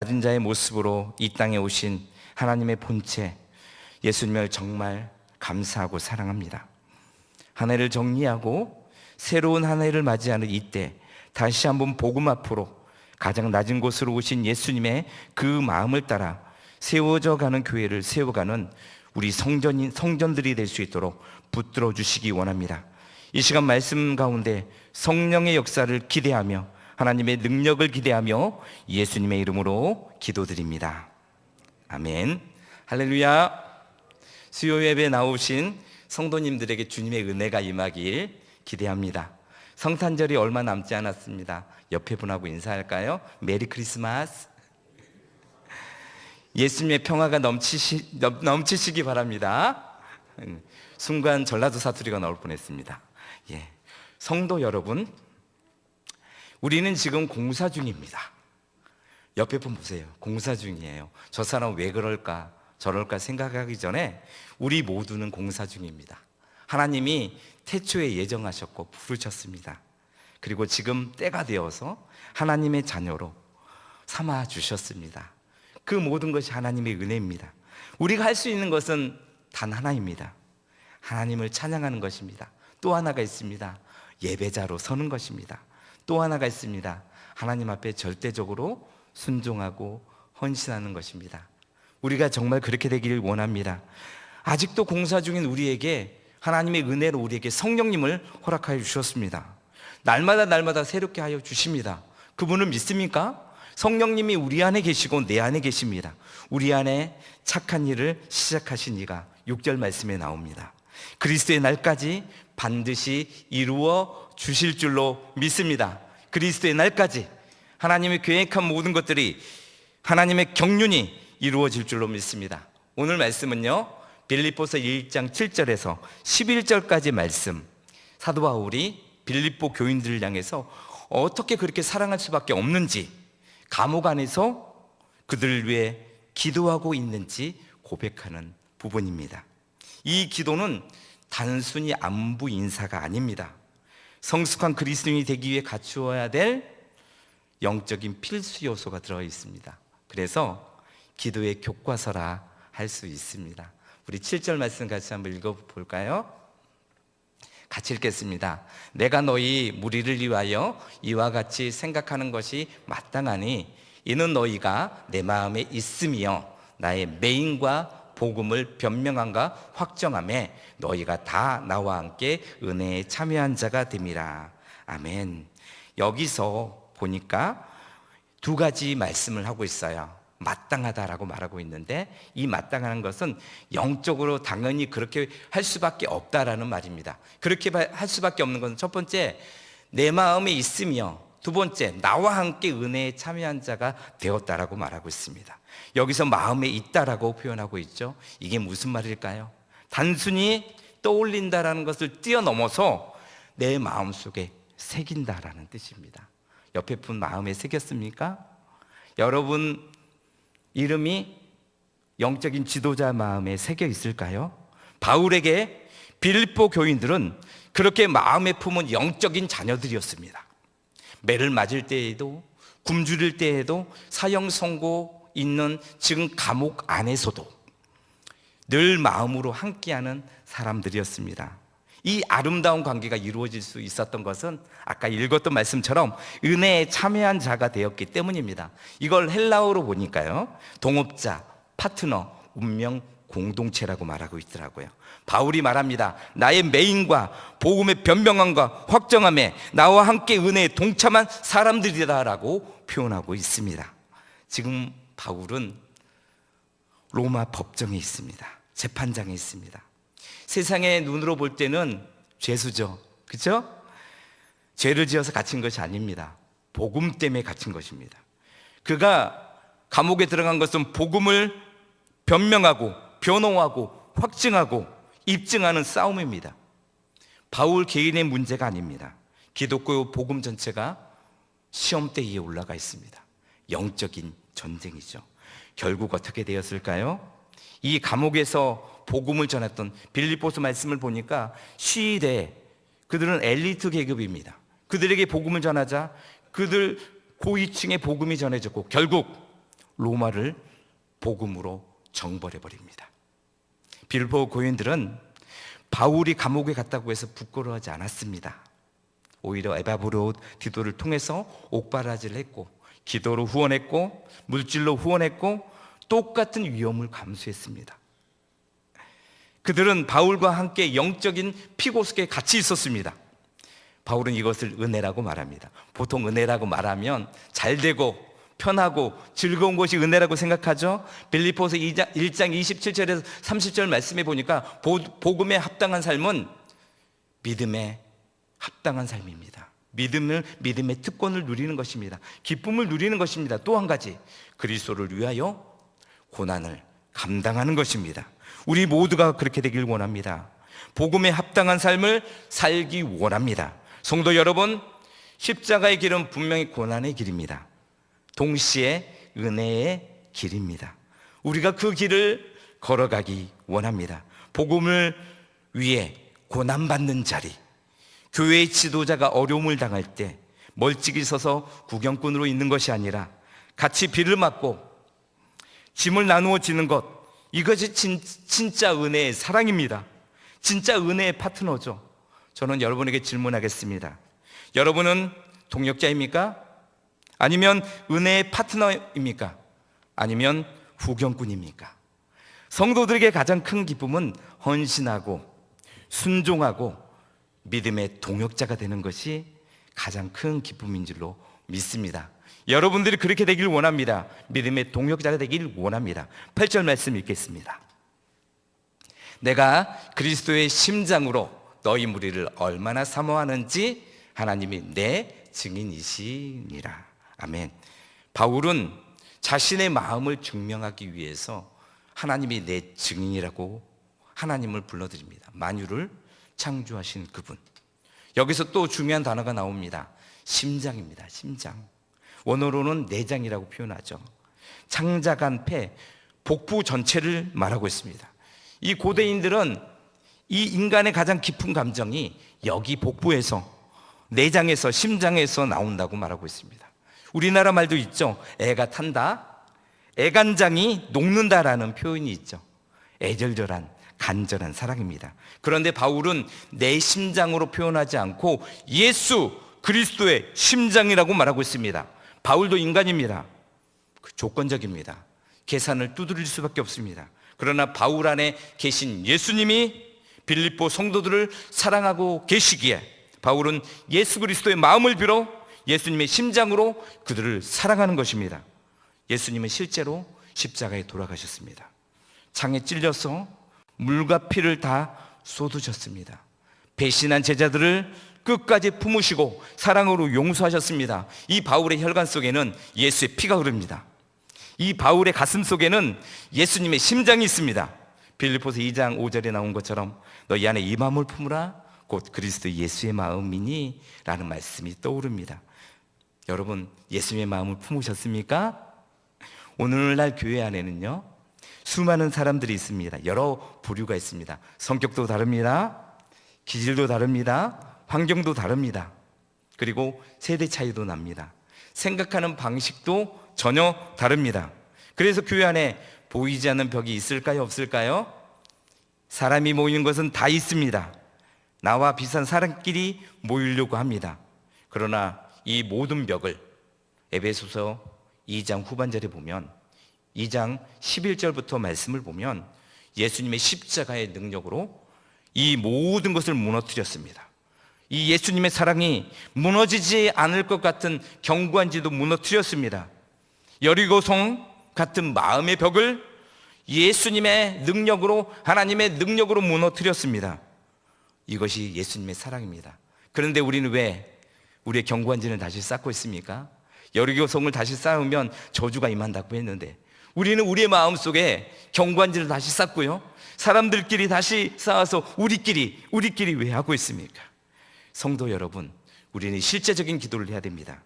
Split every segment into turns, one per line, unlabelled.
낮은 자의 모습으로 이 땅에 오신 하나님의 본체 예수님을 정말 감사하고 사랑합니다. 한 해를 정리하고 새로운 한 해를 맞이하는 이때 다시 한번 복음 앞으로 가장 낮은 곳으로 오신 예수님의 그 마음을 따라 세워져 가는 교회를 세워가는 우리 성전인 성전들이 될 수 있도록 붙들어 주시기 원합니다. 이 시간 말씀 가운데 성령의 역사를 기대하며 하나님의 능력을 기대하며 예수님의 이름으로 기도드립니다. 아멘. 할렐루야. 수요 예배 나오신 성도님들에게 주님의 은혜가 임하길 기대합니다. 성탄절이 얼마 남지 않았습니다. 옆에 분하고 인사할까요? 메리 크리스마스. 예수님의 평화가 넘치시, 넘- 넘치시기 바랍니다. 음, 순간 전라도 사투리가 나올 뻔했습니다. 예. 성도 여러분, 우리는 지금 공사 중입니다. 옆에 분 보세요. 공사 중이에요. 저 사람 왜 그럴까, 저럴까 생각하기 전에 우리 모두는 공사 중입니다. 하나님이 태초에 예정하셨고 부르셨습니다. 그리고 지금 때가 되어서 하나님의 자녀로 삼아 주셨습니다. 그 모든 것이 하나님의 은혜입니다. 우리가 할 수 있는 것은 단 하나입니다. 하나님을 찬양하는 것입니다. 또 하나가 있습니다. 예배자로 서는 것입니다. 또 하나가 있습니다. 하나님 앞에 절대적으로 순종하고 헌신하는 것입니다. 우리가 정말 그렇게 되기를 원합니다. 아직도 공사 중인 우리에게 하나님의 은혜로 우리에게 성령님을 허락하여 주셨습니다. 날마다 날마다 새롭게 하여 주십니다. 그분을 믿습니까? 성령님이 우리 안에 계시고 내 안에 계십니다. 우리 안에 착한 일을 시작하신 이가 6절 말씀에 나옵니다. 그리스도의 날까지 반드시 이루어 주실 줄로 믿습니다. 그리스도의 날까지 하나님의 계획한 모든 것들이 하나님의 경륜이 이루어질 줄로 믿습니다. 오늘 말씀은요. 빌립보서 1장 7절에서 11절까지 말씀. 사도 바울이 빌립보 교인들을 향해서 어떻게 그렇게 사랑할 수밖에 없는지 감옥 안에서 그들을 위해 기도하고 있는지 고백하는 부분입니다. 이 기도는 단순히 안부 인사가 아닙니다. 성숙한 그리스도인이 되기 위해 갖추어야 될 영적인 필수 요소가 들어 있습니다. 그래서 기도의 교과서라 할 수 있습니다. 우리 7절 말씀 같이 한번 읽어 볼까요? 같이 읽겠습니다. 내가 너희 무리를 위하여 이와 같이 생각하는 것이 마땅하니 이는 너희가 내 마음에 있으며 나의 메인과 복음을 변명함과 확정함에 너희가 다 나와 함께 은혜에 참여한 자가 됨이라. 아멘. 여기서 보니까 두 가지 말씀을 하고 있어요. 마땅하다라고 말하고 있는데 이 마땅한 것은 영적으로 당연히 그렇게 할 수밖에 없다라는 말입니다. 그렇게 할 수밖에 없는 것은 첫 번째 내 마음에 있으며 두 번째 나와 함께 은혜에 참여한 자가 되었다라고 말하고 있습니다. 여기서 마음에 있다라고 표현하고 있죠. 이게 무슨 말일까요? 단순히 떠올린다라는 것을 뛰어넘어서 내 마음 속에 새긴다라는 뜻입니다. 옆에 분 마음에 새겼습니까? 여러분 이름이 영적인 지도자 마음에 새겨 있을까요? 바울에게 빌립보 교인들은 그렇게 마음에 품은 영적인 자녀들이었습니다. 매를 맞을 때에도 굶주릴 때에도 사형 선고 있는 지금 감옥 안에서도 늘 마음으로 함께하는 사람들이었습니다. 이 아름다운 관계가 이루어질 수 있었던 것은 아까 읽었던 말씀처럼 은혜에 참여한 자가 되었기 때문입니다. 이걸 헬라어로 보니까요. 동업자, 파트너, 운명 공동체라고 말하고 있더라고요. 바울이 말합니다. 나의 메인과 복음의 변명함과 확정함에 나와 함께 은혜에 동참한 사람들이다라고 표현하고 있습니다. 지금 바울은 로마 법정에 있습니다. 재판장에 있습니다. 세상의 눈으로 볼 때는 죄수죠. 그렇죠? 죄를 지어서 갇힌 것이 아닙니다. 복음 때문에 갇힌 것입니다. 그가 감옥에 들어간 것은 복음을 변명하고 변호하고 확증하고 입증하는 싸움입니다. 바울 개인의 문제가 아닙니다. 기독교 복음 전체가 시험대에 올라가 있습니다. 영적인 전쟁이죠. 결국 어떻게 되었을까요? 이 감옥에서 복음을 전했던 빌립보스 말씀을 보니까 시대 그들은 엘리트 계급입니다. 그들에게 복음을 전하자 그들 고위층의 복음이 전해졌고 결국 로마를 복음으로 정벌해 버립니다. 빌보 고인들은 바울이 감옥에 갔다고 해서 부끄러워하지 않았습니다. 오히려 에바브로 디도를 통해서 옥바라지를 했고 기도로 후원했고 물질로 후원했고 똑같은 위험을 감수했습니다. 그들은 바울과 함께 영적인 피고 속에 같이 있었습니다. 바울은 이것을 은혜라고 말합니다. 보통 은혜라고 말하면 잘 되고 편하고 즐거운 것이 은혜라고 생각하죠. 빌리포스 2장, 1장 27절에서 30절 말씀해 보니까 보, 복음에 합당한 삶은 믿음에 합당한 삶입니다. 믿음을 믿음의 특권을 누리는 것입니다. 기쁨을 누리는 것입니다. 또 한 가지 그리스도를 위하여 고난을 감당하는 것입니다. 우리 모두가 그렇게 되길 원합니다. 복음에 합당한 삶을 살기 원합니다. 성도 여러분, 십자가의 길은 분명히 고난의 길입니다. 동시에 은혜의 길입니다. 우리가 그 길을 걸어가기 원합니다. 복음을 위해 고난받는 자리, 교회의 지도자가 어려움을 당할 때 멀찍이 서서 구경꾼으로 있는 것이 아니라 같이 비를 맞고 짐을 나누어 지는 것, 이것이 진, 진짜 은혜의 사랑입니다. 진짜 은혜의 파트너죠. 저는 여러분에게 질문하겠습니다. 여러분은 동역자입니까? 아니면 은혜의 파트너입니까? 아니면 후경꾼입니까? 성도들에게 가장 큰 기쁨은 헌신하고 순종하고 믿음의 동역자가 되는 것이 가장 큰 기쁨인 줄로 믿습니다. 여러분들이 그렇게 되길 원합니다. 믿음의 동역자가 되길 원합니다. 8절 말씀 읽겠습니다. 내가 그리스도의 심장으로 너희 무리를 얼마나 사모하는지 하나님이 내 증인이시니라. 아멘. 바울은 자신의 마음을 증명하기 위해서 하나님이 내 증인이라고 하나님을 불러드립니다. 만유를 창조하신 그분. 여기서 또 중요한 단어가 나옵니다. 심장입니다. 심장. 원어로는 내장이라고 표현하죠. 창자간 폐, 복부 전체를 말하고 있습니다. 이 고대인들은 이 인간의 가장 깊은 감정이 여기 복부에서 내장에서 심장에서 나온다고 말하고 있습니다. 우리나라 말도 있죠. 애가 탄다. 애간장이 녹는다라는 표현이 있죠. 애절절한 간절한 사랑입니다. 그런데 바울은 내 심장으로 표현하지 않고 예수 그리스도의 심장이라고 말하고 있습니다. 바울도 인간입니다. 그 조건적입니다. 계산을 두드릴 수밖에 없습니다. 그러나 바울 안에 계신 예수님이 빌립보 성도들을 사랑하고 계시기에 바울은 예수 그리스도의 마음을 빌어 예수님의 심장으로 그들을 사랑하는 것입니다. 예수님은 실제로 십자가에 돌아가셨습니다. 창에 찔려서 물과 피를 다 쏟으셨습니다. 배신한 제자들을 끝까지 품으시고 사랑으로 용서하셨습니다. 이 바울의 혈관 속에는 예수의 피가 흐릅니다. 이 바울의 가슴 속에는 예수님의 심장이 있습니다. 빌리포스 2장 5절에 나온 것처럼 너희 안에 이 마음을 품으라 곧 그리스도 예수의 마음이니 라는 말씀이 떠오릅니다. 여러분 예수님의 마음을 품으셨습니까? 오늘날 교회 안에는요 수많은 사람들이 있습니다. 여러 부류가 있습니다. 성격도 다릅니다. 기질도 다릅니다. 환경도 다릅니다. 그리고 세대 차이도 납니다. 생각하는 방식도 전혀 다릅니다. 그래서 교회 안에 보이지 않는 벽이 있을까요? 없을까요? 사람이 모이는 것은 다 있습니다. 나와 비슷한 사람끼리 모이려고 합니다. 그러나 이 모든 벽을 에베소서 2장 후반절에 보면 2장 11절부터 말씀을 보면 예수님의 십자가의 능력으로 이 모든 것을 무너뜨렸습니다. 이 예수님의 사랑이 무너지지 않을 것 같은 견고한 지도 무너뜨렸습니다. 여리고성 같은 마음의 벽을 예수님의 능력으로 하나님의 능력으로 무너뜨렸습니다. 이것이 예수님의 사랑입니다. 그런데 우리는 왜 우리의 견고한지는 다시 쌓고 있습니까? 여리고성을 다시 쌓으면 저주가 임한다고 했는데 우리는 우리의 마음 속에 경관지를 다시 쌓고요. 사람들끼리 다시 쌓아서 우리끼리, 우리끼리 왜 하고 있습니까? 성도 여러분, 우리는 실제적인 기도를 해야 됩니다.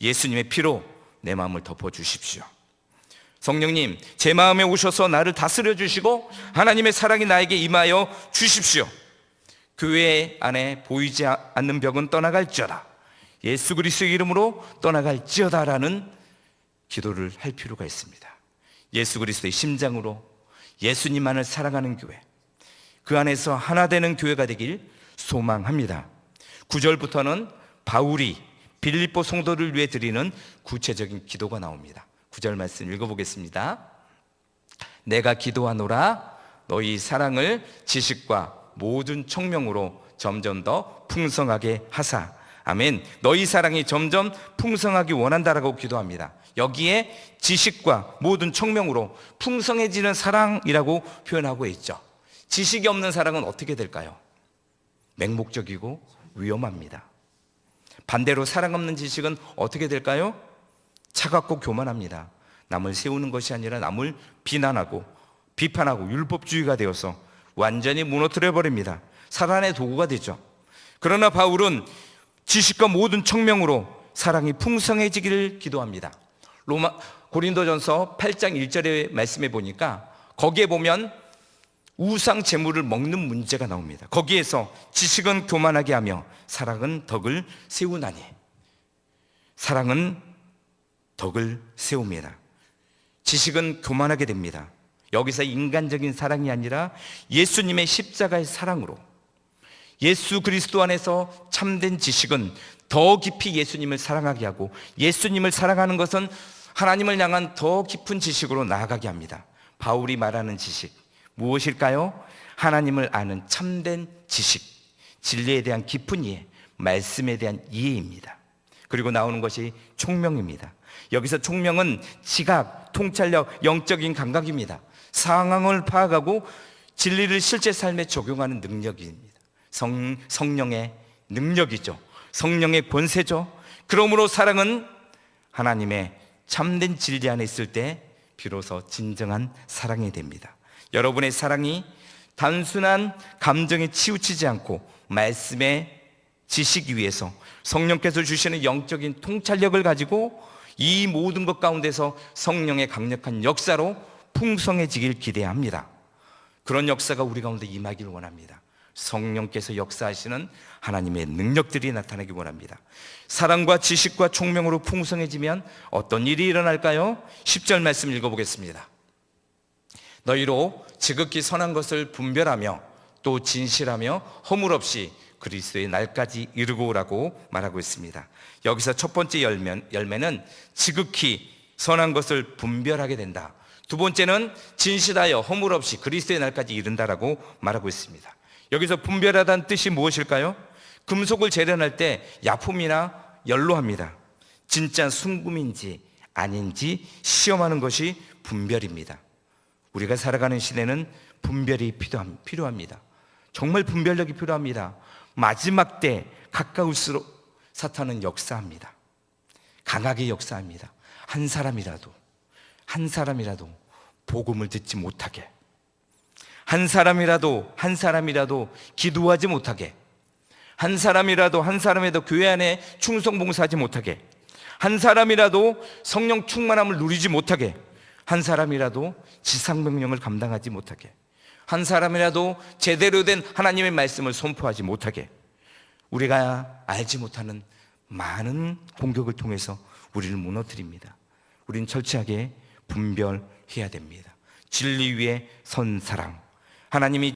예수님의 피로 내 마음을 덮어 주십시오. 성령님, 제 마음에 오셔서 나를 다스려 주시고 하나님의 사랑이 나에게 임하여 주십시오. 교회 안에 보이지 않는 벽은 떠나갈지어다. 예수 그리스도의 이름으로 떠나갈지어다라는 기도를 할 필요가 있습니다. 예수 그리스도의 심장으로 예수님만을 사랑하는 교회, 그 안에서 하나 되는 교회가 되길 소망합니다. 9절부터는 바울이 빌립보 성도를 위해 드리는 구체적인 기도가 나옵니다. 9절 말씀 읽어보겠습니다. 내가 기도하노라 너희 사랑을 지식과 모든 청명으로 점점 더 풍성하게 하사. 아멘. 너희 사랑이 점점 풍성하기 원한다라고 기도합니다. 여기에 지식과 모든 청명으로 풍성해지는 사랑이라고 표현하고 있죠. 지식이 없는 사랑은 어떻게 될까요? 맹목적이고 위험합니다. 반대로 사랑 없는 지식은 어떻게 될까요? 차갑고 교만합니다. 남을 세우는 것이 아니라 남을 비난하고 비판하고 율법주의가 되어서 완전히 무너뜨려 버립니다. 살아내 도구가 되죠. 그러나 바울은 지식과 모든 청명으로 사랑이 풍성해지기를 기도합니다. 로마 고린도전서 8장 1절의 말씀에 보니까 거기에 보면 우상 제물을 먹는 문제가 나옵니다. 거기에서 지식은 교만하게 하며 사랑은 덕을 세우나니 사랑은 덕을 세웁니다. 지식은 교만하게 됩니다. 여기서 인간적인 사랑이 아니라 예수님의 십자가의 사랑으로 예수 그리스도 안에서 참된 지식은 더 깊이 예수님을 사랑하게 하고 예수님을 사랑하는 것은 하나님을 향한 더 깊은 지식으로 나아가게 합니다. 바울이 말하는 지식 무엇일까요? 하나님을 아는 참된 지식, 진리에 대한 깊은 이해, 말씀에 대한 이해입니다. 그리고 나오는 것이 총명입니다. 여기서 총명은 지각, 통찰력, 영적인 감각입니다. 상황을 파악하고 진리를 실제 삶에 적용하는 능력입니다. 성, 성령의 능력이죠. 성령의 권세죠. 그러므로 사랑은 하나님의 참된 진리 안에 있을 때 비로소 진정한 사랑이 됩니다. 여러분의 사랑이 단순한 감정에 치우치지 않고 말씀의 지식 위에서 성령께서 주시는 영적인 통찰력을 가지고 이 모든 것 가운데서 성령의 강력한 역사로 풍성해지길 기대합니다. 그런 역사가 우리 가운데 임하길 원합니다. 성령께서 역사하시는 하나님의 능력들이 나타나기 원합니다. 사랑과 지식과 총명으로 풍성해지면 어떤 일이 일어날까요? 10절 말씀 읽어보겠습니다. 너희로 지극히 선한 것을 분별하며 또 진실하며 허물 없이 그리스도의 날까지 이르고 오라고 말하고 있습니다. 여기서 첫 번째 열매, 열매는 지극히 선한 것을 분별하게 된다. 두 번째는 진실하여 허물 없이 그리스도의 날까지 이른다라고 말하고 있습니다. 여기서 분별하다는 뜻이 무엇일까요? 금속을 재련할 때 약품이나 열로 합니다. 진짜 순금인지 아닌지 시험하는 것이 분별입니다. 우리가 살아가는 시대는 분별이 필요합니다. 정말 분별력이 필요합니다. 마지막 때 가까울수록 사탄은 역사합니다. 강하게 역사합니다. 한 사람이라도, 한 사람이라도 복음을 듣지 못하게, 한 사람이라도, 한 사람이라도 기도하지 못하게, 한 사람이라도, 한 사람이라도 교회 안에 충성 봉사하지 못하게, 한 사람이라도 성령 충만함을 누리지 못하게, 한 사람이라도 지상 명령을 감당하지 못하게, 한 사람이라도 제대로 된 하나님의 말씀을 선포하지 못하게, 우리가 알지 못하는 많은 공격을 통해서 우리를 무너뜨립니다. 우리는 철저하게 분별해야 됩니다. 진리 위에 선 사랑. 하나님이